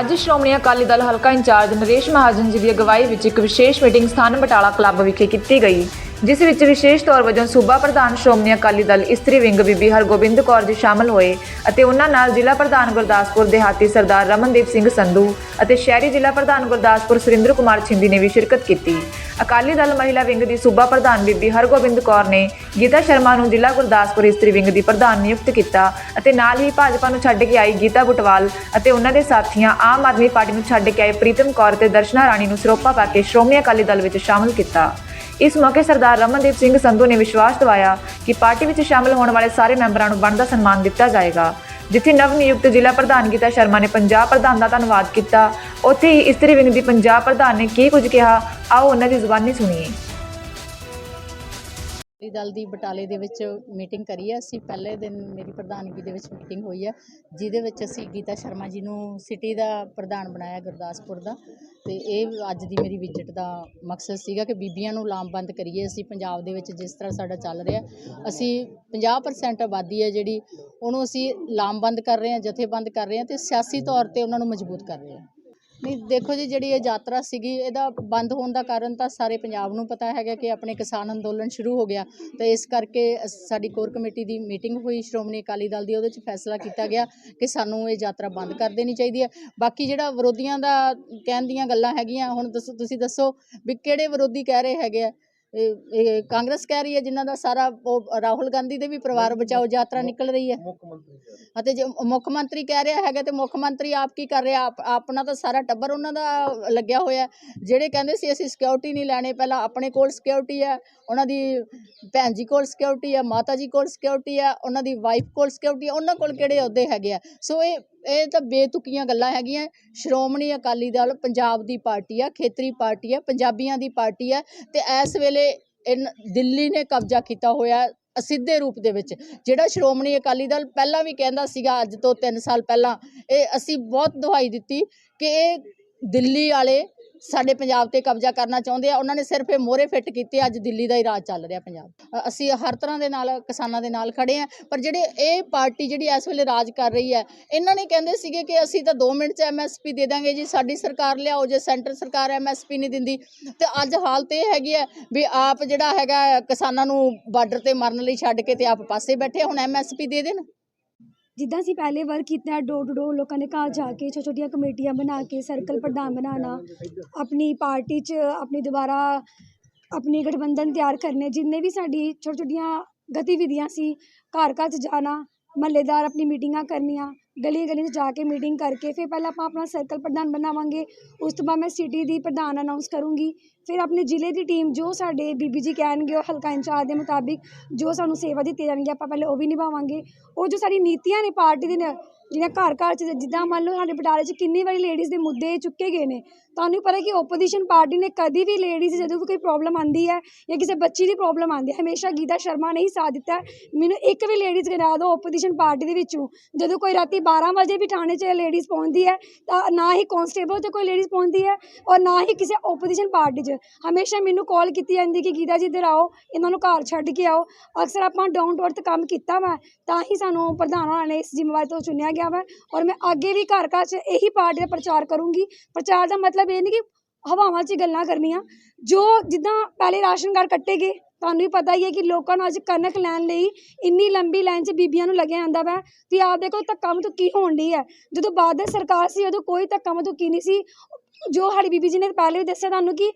ਅੱਜ ਸ਼੍ਰੋਮਣੀ ਅਕਾਲੀ ਦਲ ਹਲਕਾ ਇੰਚਾਰਜ ਨਰੇਸ਼ ਮਹਾਜਨ ਜੀ ਦੀ ਅਗਵਾਈ ਵਿੱਚ ਇੱਕ ਵਿਸ਼ੇਸ਼ ਮੀਟਿੰਗ ਸਥਾਨ ਬਟਾਲਾ ਕਲੱਬ ਵਿਖੇ ਕੀਤੀ ਗਈ, ਜਿਸ ਵਿੱਚ ਵਿਸ਼ੇਸ਼ ਤੌਰ ਵਜੋਂ ਸੂਬਾ ਪ੍ਰਧਾਨ ਸ਼੍ਰੋਮਣੀ ਅਕਾਲੀ ਦਲ ਇਸਤਰੀ ਵਿੰਗ ਬੀਬੀ ਹਰਗੋਬਿੰਦ ਕੌਰ ਜੀ ਸ਼ਾਮਲ ਹੋਏ ਅਤੇ ਉਹਨਾਂ ਨਾਲ ਜ਼ਿਲ੍ਹਾ ਪ੍ਰਧਾਨ ਗੁਰਦਾਸਪੁਰ ਦੇਹਾਤੀ ਸਰਦਾਰ ਰਮਨਦੀਪ ਸਿੰਘ ਸੰਧੂ ਅਤੇ ਸ਼ਹਿਰੀ ਜ਼ਿਲ੍ਹਾ ਪ੍ਰਧਾਨ ਗੁਰਦਾਸਪੁਰ ਸੁਰਿੰਦਰ ਕੁਮਾਰ ਛਿੰਦੀ ਨੇ ਵੀ ਸ਼ਿਰਕਤ ਕੀਤੀ। ਅਕਾਲੀ ਦਲ ਮਹਿਲਾ ਵਿੰਗ ਦੀ ਸੂਬਾ ਪ੍ਰਧਾਨ ਬੀਬੀ ਹਰਗੋਬਿੰਦ ਕੌਰ ਨੇ ਗੀਤਾ ਸ਼ਰਮਾ ਨੂੰ ਜ਼ਿਲ੍ਹਾ ਗੁਰਦਾਸਪੁਰ ਇਸਤਰੀ ਵਿੰਗ ਦੀ ਪ੍ਰਧਾਨ ਨਿਯੁਕਤ ਕੀਤਾ ਅਤੇ ਨਾਲ ਹੀ ਭਾਜਪਾ ਨੂੰ ਛੱਡ ਕੇ ਆਈ ਗੀਤਾ ਬੁਟਵਾਲ ਅਤੇ ਉਹਨਾਂ ਦੇ ਸਾਥੀਆਂ ਆਮ ਆਦਮੀ ਪਾਰਟੀ ਨੂੰ ਛੱਡ ਕੇ ਆਏ ਪ੍ਰੀਤਮ ਕੌਰ ਤੇ ਦਰਸ਼ਨਾ ਰਾਣੀ ਨੂੰ ਸਰੋਪਾ ਪਾ ਕੇ ਸ਼੍ਰੋਮਣੀ ਅਕਾਲੀ ਦਲ ਵਿੱਚ ਸ਼ਾਮਲ ਕੀਤਾ। ਇਸ ਮੌਕੇ ਸਰਦਾਰ ਰਮਨਦੀਪ ਸਿੰਘ ਸੰਧੂ ਨੇ ਵਿਸ਼ਵਾਸ ਦਿਵਾਇਆ ਕਿ ਪਾਰਟੀ ਵਿੱਚ ਸ਼ਾਮਲ ਹੋਣ ਵਾਲੇ ਸਾਰੇ ਮੈਂਬਰਾਂ ਨੂੰ ਬਣਦਾ ਸਨਮਾਨ ਦਿੱਤਾ ਜਾਏਗਾ। ਜਿੱਥੇ ਨਵ ਨਿਯੁਕਤ ਜ਼ਿਲ੍ਹਾ ਪ੍ਰਧਾਨ ਗੀਤਾ ਸ਼ਰਮਾ ਨੇ ਪੰਜਾਬ ਪ੍ਰਧਾਨ ਦਾ ਧੰਨਵਾਦ ਕੀਤਾ, ਉੱਥੇ ਹੀ ਇਸਤਰੀ ਵਿੰਗ ਦੀ ਪੰਜਾਬ ਪ੍ਰਧਾਨ ਨੇ ਕੀ ਕੁਝ ਕਿਹਾ? ਆਓ ਉਹਨਾਂ ਦੀ ਜ਼ੁਬਾਨੀ ਸੁਣੀਏ। ਅਕਾਲੀ ਦਲ ਦੀ ਬਟਾਲੇ ਦੇ ਵਿੱਚ ਮੀਟਿੰਗ ਕਰੀ ਹੈ। ਅਸੀਂ ਪਹਿਲੇ ਦਿਨ ਮੇਰੀ ਪ੍ਰਧਾਨਗੀ ਦੇ ਵਿੱਚ ਮੀਟਿੰਗ ਹੋਈ ਹੈ, ਜਿਹਦੇ ਵਿੱਚ ਅਸੀਂ ਗੀਤਾ ਸ਼ਰਮਾ ਜੀ ਨੂੰ ਸਿਟੀ ਦਾ ਪ੍ਰਧਾਨ ਬਣਾਇਆ, ਗੁਰਦਾਸਪੁਰ ਦਾ। ਤੇ ਇਹ ਅੱਜ ਦੀ ਮੇਰੀ ਵਿਜ਼ਿਟ ਦਾ ਮਕਸਦ ਸੀਗਾ ਕਿ ਬੀਬੀਆਂ ਨੂੰ ਲਾਮਬੰਦ ਕਰੀਏ ਅਸੀਂ ਪੰਜਾਬ ਦੇ ਵਿੱਚ, ਜਿਸ ਤਰ੍ਹਾਂ ਸਾਡਾ ਚੱਲ ਰਿਹਾ ਅਸੀਂ 50% ਆਬਾਦੀ ਹੈ ਜਿਹੜੀ, ਉਹਨੂੰ ਅਸੀਂ ਲਾਮਬੰਦ ਕਰ ਰਹੇ ਹਾਂ, ਜਥੇਬੰਦ ਕਰ ਰਹੇ ਹਾਂ ਤੇ ਸਿਆਸੀ ਤੌਰ ਤੇ ਉਹਨਾਂ ਨੂੰ ਮਜ਼ਬੂਤ ਕਰ ਰਹੇ ਹਾਂ। ਨਹੀਂ, ਦੇਖੋ ਜੀ, ਜਿਹੜੀ ਇਹ ਯਾਤਰਾ ਸੀਗੀ, ਇਹਦਾ ਬੰਦ ਹੋਣ ਦਾ ਕਾਰਨ ਤਾਂ ਸਾਰੇ ਪੰਜਾਬ ਨੂੰ ਪਤਾ ਹੈਗਾ ਕਿ ਆਪਣੇ ਕਿਸਾਨ ਅੰਦੋਲਨ ਸ਼ੁਰੂ ਹੋ ਗਿਆ। ਤੇ ਇਸ ਕਰਕੇ ਅਸ- ਸਾਡੀ ਕੋਰ ਕਮੇਟੀ ਦੀ ਮੀਟਿੰਗ ਹੋਈ, ਸ਼੍ਰੋਮਣੀ ਅਕਾਲੀ ਦਲ ਦੀ, ਉਹਦੇ ਵਿੱਚ ਫੈਸਲਾ ਕੀਤਾ ਗਿਆ ਕਿ ਸਾਨੂੰ ਇਹ ਯਾਤਰਾ ਬੰਦ ਕਰ ਦੇਣੀ ਚਾਹੀਦੀ ਹੈ। ਬਾਕੀ ਜਿਹੜਾ ਵਿਰੋਧੀਆਂ ਦਾ ਕਹਿਣ ਦੀਆਂ ਗੱਲਾਂ ਹੈਗੀਆਂ, ਹੁਣ ਦੱਸੋ, ਤੁਸੀਂ ਦੱਸੋ ਵੀ ਕਿਹੜੇ ਵਿਰੋਧੀ ਕਹਿ ਰਹੇ ਹੈਗੇ ਆ? ਇਹ ਕਾਂਗਰਸ ਕਹਿ ਰਹੀ ਹੈ ਜਿਨ੍ਹਾਂ ਦਾ ਸਾਰਾ ਉਹ ਰਾਹੁਲ ਗਾਂਧੀ ਦੇ ਵੀ ਪਰਿਵਾਰ ਬਚਾਓ ਯਾਤਰਾ ਨਿਕਲ ਰਹੀ ਹੈ। ਅਤੇ ਜੇ ਮੁੱਖ ਮੰਤਰੀ ਕਹਿ ਰਿਹਾ ਹੈਗਾ ਤੇ ਮੁੱਖ ਮੰਤਰੀ ਆਪ ਕੀ ਕਰ ਰਿਹਾ? ਆਪ ਆਪਣਾ ਤਾਂ ਸਾਰਾ ਟੱਬਰ ਉਹਨਾਂ ਦਾ ਲੱਗਿਆ ਹੋਇਆ। ਜਿਹੜੇ ਕਹਿੰਦੇ ਸੀ ਅਸੀਂ ਸਿਕਿਉਰਿਟੀ ਨਹੀਂ ਲੈਣੇ ਪਹਿਲਾਂ ਆਪਣੇ ਕੋਲ ਸਿਕਿਉਰਿਟੀ ਹੈ ਉਹਨਾਂ ਦੀ ਭੈਣ ਜੀ ਕੋਲ ਸਿਕਿਉਰਿਟੀ ਹੈ ਮਾਤਾ ਜੀ ਕੋਲ ਸਿਕਿਉਰਿਟੀ ਹੈ ਉਹਨਾਂ ਦੀ ਵਾਈਫ ਕੋਲ ਸਿਕਿਉਰਿਟੀ ਹੈ ਉਹਨਾਂ ਕੋਲ ਕਿਹੜੇ ਅਹੁਦੇ ਹੈਗੇ ਆ? ਸੋ ਇਹ ਇਹ ਤਾਂ ਬੇਤੁਕੀਆਂ ਗੱਲਾਂ ਹੈਗੀਆਂ। ਸ਼੍ਰੋਮਣੀ ਅਕਾਲੀ ਦਲ ਪੰਜਾਬ ਦੀ ਪਾਰਟੀ ਆ, ਖੇਤਰੀ ਪਾਰਟੀ ਆ, ਪੰਜਾਬੀਆਂ ਦੀ ਪਾਰਟੀ ਆ ਤੇ ਇਸ ਵੇਲੇ ਇਨ ਦਿੱਲੀ ਨੇ ਕਬਜ਼ਾ ਕੀਤਾ ਹੋਇਆ ਅਸਿੱਧੇ ਰੂਪ ਦੇ ਵਿੱਚ। ਜਿਹੜਾ ਸ਼੍ਰੋਮਣੀ ਅਕਾਲੀ ਦਲ ਪਹਿਲਾਂ ਵੀ ਕਹਿੰਦਾ ਸੀਗਾ, ਅੱਜ ਤੋਂ 3 ਸਾਲ ਪਹਿਲਾਂ, ਇਹ ਅਸੀਂ ਬਹੁਤ ਦੁਹਾਈ ਦਿੱਤੀ ਕਿ ਇਹ ਦਿੱਲੀ ਵਾਲੇ ਸਾਡੇ ਪੰਜਾਬ ਤੇ ਕਬਜ਼ਾ ਕਰਨਾ ਚਾਹੁੰਦੇ ਆ, ਉਹਨਾਂ ਨੇ ਸਿਰਫ ਇਹ ਮੋਹਰੇ ਫਿੱਟ ਕੀਤੇ ਅੱਜ ਦਿੱਲੀ ਦਾ ਹੀ ਰਾਜ ਚੱਲ ਰਿਹਾ ਪੰਜਾਬ ਅਸੀਂ ਹਰ ਤਰ੍ਹਾਂ ਦੇ ਨਾਲ, ਕਿਸਾਨਾਂ ਦੇ ਨਾਲ ਖੜੇ ਆ, ਪਰ ਜਿਹੜੇ ਇਹ ਪਾਰਟੀ ਜਿਹੜੀ ਇਸ ਵੇਲੇ ਰਾਜ ਕਰ ਰਹੀ ਹੈ, ਇਹਨਾਂ ਨੇ ਕਹਿੰਦੇ ਸੀਗੇ ਕਿ ਅਸੀਂ ਤਾਂ 2 ਮਿੰਟ 'ਚ ਐਮਐਸਪੀ ਦੇ ਦਾਂਗੇ ਜੀ, ਸਾਡੀ ਸਰਕਾਰ ਲਿਆਓ, ਜੇ ਸੈਂਟਰ ਸਰਕਾਰ ਐਮਐਸਪੀ ਨਹੀਂ ਦਿੰਦੀ, ਤੇ ਅੱਜ ਹਾਲਤ ਇਹ ਹੈਗੀ ਹੈ ਵੀ ਆਪ ਜਿਹੜਾ ਹੈਗਾ ਕਿਸਾਨਾਂ ਨੂੰ ਬਾਰਡਰ ਤੇ ਮਰਨ ਲਈ ਛੱਡ ਕੇ ਤੇ ਆਪ ਪਾਸੇ ਬੈਠੇ ਹੁਣ ਐਮਐਸਪੀ ਦੇ ਦੇਣ। ਜਿੱਦਾਂ ਅਸੀਂ ਪਹਿਲੇ ਵਰਕ ਕੀਤਾ ਡੋਰ ਟੂ ਡੋਰ ਲੋਕਾਂ ਦੇ ਘਰ ਜਾ ਕੇ ਛੋਟੀਆਂ ਛੋਟੀਆਂ ਕਮੇਟੀਆਂ ਬਣਾ ਕੇ ਸਰਕਲ ਪ੍ਰਧਾਨ ਬਣਾਉਣਾ, ਆਪਣੀ ਪਾਰਟੀ 'ਚ ਆਪਣੀ ਦੁਬਾਰਾ ਆਪਣੀ ਗਠਬੰਧਨ ਤਿਆਰ ਕਰਨੇ, ਜਿੰਨੇ ਵੀ ਸਾਡੀ ਛੋਟੀ ਛੋਟੀਆਂ ਗਤੀਵਿਧੀਆਂ ਸੀ ਘਰ ਘਰ 'ਚ ਜਾਣਾ, ਮਹੱਲੇਦਾਰ ਆਪਣੀ ਮੀਟਿੰਗਾਂ ਕਰਨੀਆਂ ਗਲੀਆਂ ਗਲੀਆਂ 'ਚ ਜਾ ਕੇ ਮੀਟਿੰਗ ਕਰਕੇ ਫਿਰ ਪਹਿਲਾਂ ਆਪਾਂ ਆਪਣਾ ਸਰਕਲ ਪ੍ਰਧਾਨ ਬਣਾਵਾਂਗੇ, ਉਸ ਤੋਂ ਬਾਅਦ ਮੈਂ ਸਿਟੀ ਦੀ ਪ੍ਰਧਾਨ ਅਨਾਊਂਸ ਕਰੂੰਗੀ। ਫਿਰ ਆਪਣੇ ਜ਼ਿਲ੍ਹੇ ਦੀ ਟੀਮ ਜੋ ਸਾਡੇ ਬੀਬੀ ਜੀ ਕਹਿਣਗੇ ਉਹ ਹਲਕਾ ਇੰਚਾਰਜ ਦੇ ਮੁਤਾਬਿਕ ਜੋ ਸਾਨੂੰ ਸੇਵਾ ਦਿੱਤੀ ਜਾਣਗੀ, ਆਪਾਂ ਪਹਿਲੇ ਉਹ ਵੀ ਨਿਭਾਵਾਂਗੇ। ਉਹ ਜੋ ਸਾਡੀ ਨੀਤੀਆਂ ਨੇ ਪਾਰਟੀ ਦੇ ਜਿਹੜੀਆਂ ਘਰ ਘਰ ਚ ਜਿੱਦਾਂ ਮੰਨ ਲਓ ਸਾਡੇ ਬਟਾਲੇ ਚ ਕਿੰਨੀ ਵਾਰੀ ਲੇਡੀਜ਼ ਦੇ ਮੁੱਦੇ ਚੁੱਕੇ ਗਏ ਨੇ ਤੁਹਾਨੂੰ ਪਤਾ ਕਿ ਓਪੋਜੀਸ਼ਨ ਪਾਰਟੀ ਨੇ ਕਦੀ ਵੀ ਲੇਡੀਜ਼ ਜਦੋਂ ਵੀ ਕੋਈ ਪ੍ਰੋਬਲਮ ਆਂਦੀ ਹੈ ਜਾਂ ਕਿਸੇ ਬੱਚੀ ਦੀ ਪ੍ਰੋਬਲਮ ਆਂਦੀ ਹੈ, ਹਮੇਸ਼ਾ ਗੀਤਾ ਸ਼ਰਮਾ ਨੇ ਹੀ ਸਾਥ ਦਿੱਤਾ ਮੈਨੂੰ ਇੱਕ ਵੀ ਲੇਡੀਜ਼ ਗਿਣਾ ਦਿਓ ਓਪੋਜੀਸ਼ਨ ਪਾਰਟੀ ਦੇ ਵਿੱਚੋਂ। ਜਦੋਂ ਕੋਈ ਰਾਤੀ 12 ਵਜੇ ਵੀ ਥਾਣੇ 'ਚ ਲੇਡੀਜ਼ ਪਹੁੰਚਦੀ ਹੈ, ਤਾਂ ਨਾ ਹੀ ਕਾਂਸਟੇਬਲ ਤੇ ਕੋਈ ਲੇਡੀਜ਼ ਪਹੁੰਚਦੀ ਹੈ ਔਰ ਨਾ ਹੀ ਕਿਸੇ ਓਪੋਜੀਸ਼ਨ ਪਾਰਟੀ 'ਚ। ਹਮੇਸ਼ਾ ਮੈਨੂੰ ਕਾਲ ਕੀਤੀ ਜਾਂਦੀ ਕਿ ਗੀਤਾ ਜੀ ਇੱਧਰ ਆਓ, ਇਹਨਾਂ ਨੂੰ ਘਰ ਛੱਡ ਕੇ ਆਓ। ਅਕਸਰ ਆਪਾਂ ਡਾਊਨ ਟੂ ਅਰਥ ਕੰਮ ਕੀਤਾ ਵਾ, ਤਾਂ ਹੀ ਸਾਨੂੰ ਪ੍ਰਧਾਨ ਹੋਣਾ ਨੇ ਇਸ ਜ਼ਿੰਮੇਵਾਰੀ ਤੋਂ ਚੁਣਿਆ ਗਿਆ ਵਾ। ਔਰ ਮੈਂ ਅੱਗੇ ਵੀ ਘਰ ਘਰ 'ਚ ਇਹੀ ਪਾਰਟੀ ਦਾ ਪ੍ਰਚਾਰ ਕਰੂੰਗੀ। ਪ੍ਰਚਾਰ ਦਾ ਮਤਲਬ ਇਹ ਨਹੀਂ ਕਿ ਹਵਾਵਾਂ 'ਚ ਗੱਲਾਂ ਕਰਨੀਆਂ। ਜੋ ਜਿੱਦਾਂ ਪਹਿਲੇ ਰਾਸ਼ਨ ਕਾਰਡ ਕੱਟੇ ਗਏ, ਤੁਹਾਨੂੰ ਵੀ ਪਤਾ ਹੀ ਹੈ ਕਿ ਲੋਕਾਂ ਨੂੰ ਅੱਜ ਕਣਕ ਲੈਣ ਲਈ ਇੰਨੀ ਲੰਬੀ ਲਾਈਨ 'ਚ ਬੀਬੀਆਂ ਨੂੰ ਲੱਗਿਆ ਜਾਂਦਾ ਵਾ ਤੇ ਆਪ ਦੇਖੋ ਧੱਕਾ ਕੀ ਹੋਣ ਡਈ ਹੈ। ਜਦੋਂ ਬਾਦਲ ਸਰਕਾਰ ਸੀ, ਉਦੋਂ ਕੋਈ ਧੱਕਾ ਕੀ ਨਹੀਂ ਸੀ। ਜੋ ਸਾਡੀ ਬੀਬੀ ਜੀ ਨੇ ਪਹਿਲੇ ਵੀ ਦੱਸਿਆ ਤੁਹਾਨੂੰ ਕਿ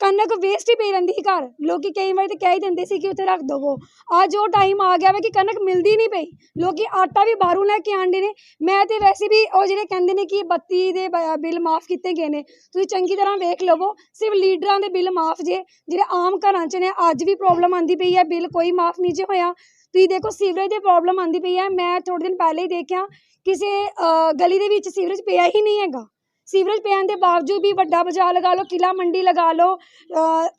ਕਣਕ ਵੇਸਟ ਹੀ ਪਈ ਰਹਿੰਦੀ ਸੀ ਘਰ। ਲੋਕੀ ਕਈ ਵਾਰ ਤਾਂ ਕਹਿ ਹੀ ਦਿੰਦੇ ਸੀ ਕਿ ਉੱਥੇ ਰੱਖ ਦਵੋ। ਅੱਜ ਉਹ ਟਾਈਮ ਆ ਗਿਆ ਵਾ ਕਿ ਕਣਕ ਮਿਲਦੀ ਨਹੀਂ ਪਈ। ਲੋਕੀ ਆਟਾ ਵੀ ਬਾਹਰੋਂ ਲੈ ਕੇ ਆਂਦੇ ਨੇ। ਮੈਂ ਤੇ ਵੈਸੇ ਵੀ ਉਹ ਜਿਹੜੇ ਕਹਿੰਦੇ ਨੇ ਕਿ ਬੱਤੀ ਦੇ ਬ- ਬਿੱਲ ਮਾਫ ਕੀਤੇ ਗਏ ਨੇ। ਤੁਸੀਂ ਚੰਗੀ ਤਰ੍ਹਾਂ ਵੇਖ ਲਵੋ ਸਿਰਫ ਲੀਡਰਾਂ ਦੇ ਬਿੱਲ ਮਾਫ ਜੇ ਜਿਹੜੇ ਆਮ ਘਰਾਂ 'ਚ ਨੇ ਅੱਜ ਵੀ ਪ੍ਰੋਬਲਮ ਆਂਦੀ ਪਈ ਹੈ ਬਿੱਲ ਕੋਈ ਮਾਫ ਨਹੀਂ ਜੇ ਹੋਇਆ। ਤੁਸੀਂ ਦੇਖੋ ਸੀਵਰੇਜ ਦੀ ਪ੍ਰੋਬਲਮ ਆਂਦੀ ਪਈ ਹੈ। ਮੈਂ ਥੋੜੇ ਦਿਨ ਪਹਿਲੇ ਹੀ ਦੇਖਿਆ ਕਿਸੇ ਅ, ਗਲੀ ਦੇ ਵਿੱਚ ਸੀਵਰੇਜ ਪਿਆ ਹੀ ਨਹੀਂ ਹੈਗਾ। ਸੀਵਰੇਜ ਪੈਣ ਦੇ ਬਾਵਜੂਦ ਵੀ ਵੱਡਾ ਬਾਜ਼ਾਰ ਲਗਾ ਲਓ ਕਿਲਾ ਮੰਡੀ ਲਗਾ ਲਓ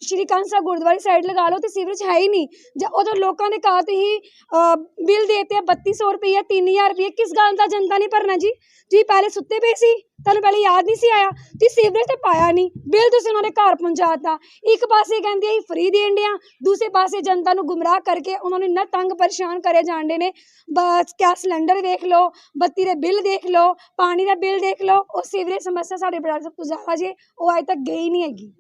ਸ਼੍ਰੀ ਕਾਂਸਾ ਗੁਰਦੁਆਰੇ ਸਾਈਡ ਲਗਾ ਲਓ ਤੇ ਸੀਵਰੇਜ ਹੈ ਹੀ ਨਹੀਂ। ਜਾਂ ਉਦੋਂ ਲੋਕਾਂ ਦੇ ਘਰ ਤੇ ਹੀ ਅ, ਬਿੱਲ ਦੇਤੇ 3200 ਰੁਪਏ 3000 ਰੁਪਏ ਕਿਸ ਗੱਲ ਦਾ ਜਨਤਾ ਨਹੀਂ ਭਰਨਾ ਜੀ? ਤੁਸੀਂ ਪਹਿਲੇ ਸੁੱਤੇ ਪਏ ਸੀ। ਤੁਹਾਨੂੰ ਪਹਿਲੇ ਯਾਦ ਨਹੀਂ ਸੀ ਆਇਆ? ਤੁਸੀਂ ਸੀਵਰੇਜ ਤੇ ਪਾਇਆ ਨਹੀਂ। ਬਿੱਲ ਤੁਸੀਂ ਉਹਨਾਂ ਦੇ ਘਰ ਪਹੁੰਚਾਤਾ ਇੱਕ ਪਾਸੇ ਕਹਿੰਦੇ ਅਸੀਂ ਫ੍ਰੀ ਦੇਣ ਡਿਆ ਦੂਸਰੇ ਪਾਸੇ ਜਨਤਾ ਨੂੰ ਗੁੰਮਰਾਹ ਕਰਕੇ ਉਹਨਾਂ ਨੂੰ ਇੰਨਾ ਤੰਗ ਪਰੇਸ਼ਾਨ ਕਰੇ ਜਾਂਦੇ ਨੇ। ਬਸ ਕਿਆ ਸਿਲੰਡਰ ਦੇਖ ਲਓ, ਬੱਤੀ ਦੇ ਬਿੱਲ ਦੇਖ ਲਓ, ਪਾਣੀ ਦਾ ਬਿੱਲ ਦੇਖ ਲਓ, ਉਹ ਸੀਵਰੇਜ ਸਮੱਸਿਆ ਸਾਡੇ ਬੜਾ ਸਭ ਤੋਂ ਜ਼ਿਆਦਾ ਜੇ, ਉਹ ਅਜੇ ਤੱਕ ਗਈ ਨਹੀਂ ਹੈਗੀ।